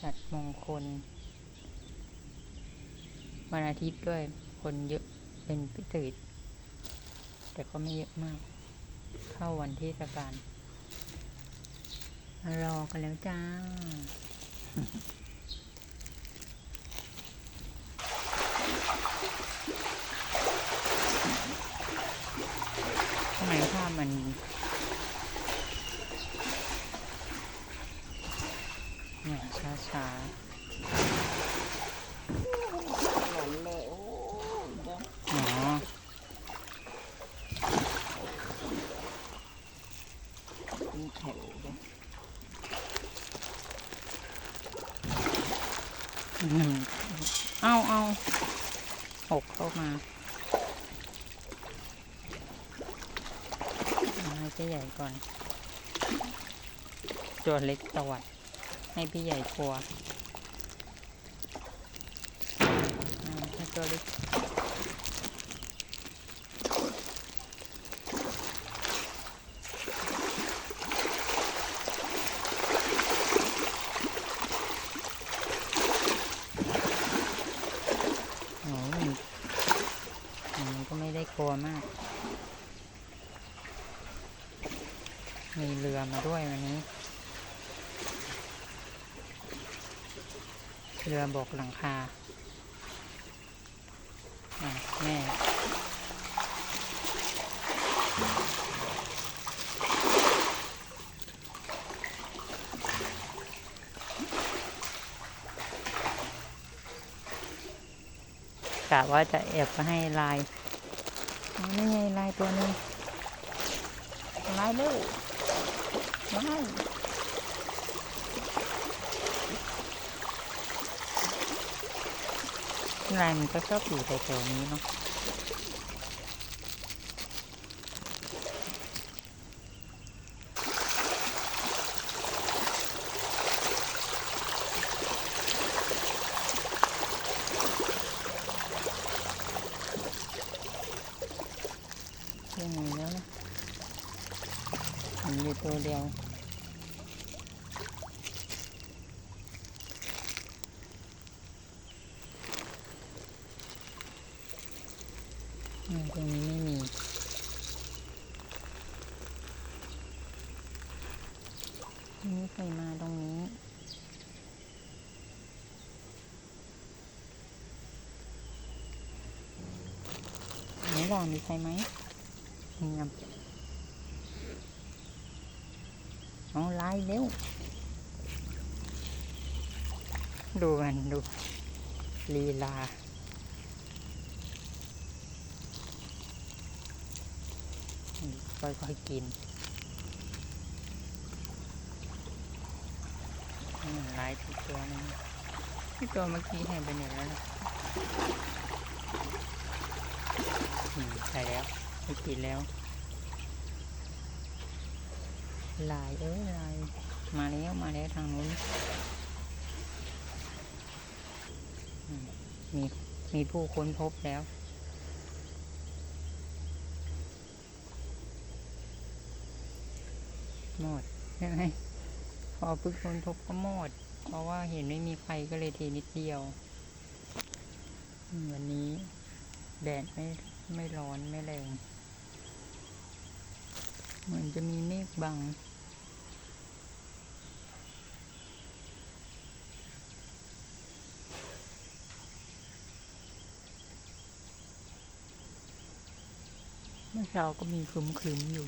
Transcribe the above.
สัตว์มงคล วันอาทิตย์ด้วยคนเยอะเป็นพิเศษแต่ก็ไม่เยอะมาก เข้าวันเทศกาลรอกันแล้วจ้า ทำไมภาพมันเนี่ยช้า หล่นเลยโอ้ยเดี๋ยว ๆอ๋อ มีแถว เอาเอาหกเข้ามาให้พี่ใหญ่ก่อน ตัวเล็กตวัดให้พี่ใหญ่กลัวอ่าให้ตัวเล็ก โอ้ยมันก็ไม่ได้กลัวมาก มีเรือมาด้วยวันนี้ เรือบอกหลังคาแม่กะว่าจะแอบมาให้ลาย นี่ไงลายตัวหนึงลายเร็ว ลายลายมันก็ชอบอยู่แถวๆนี้เนาะไม่มีแล้วนะ มีอยู่ตัวเดียวตรงนี้ไม่มีนี่ใครมาตรงนี้ไหนล่ะมีใครไหมเงียบ เอาไล่เร็ว ดูมันดูลีลา ค่อยๆกินลายทุกตัวนึงที่ตัวเมื่อกี้หายไปไหนแล้วนะใช่แล้วไม่กินแล้ว ลายเอ้ยลายมาแล้วมาแล้วทางนู้น มีมีผู้ค้นพบแล้ว หมดใช่ไหมพอพึ่งค้นพบก็หมด เพราะว่าเห็นไม่มีใครก็เลยเทนิดเดียว วันนี้แดดไม่ไม่ร้อนไม่แรง เหมือนจะมีเมฆบัง เมื่อเช้าก็มีครึมๆอยู่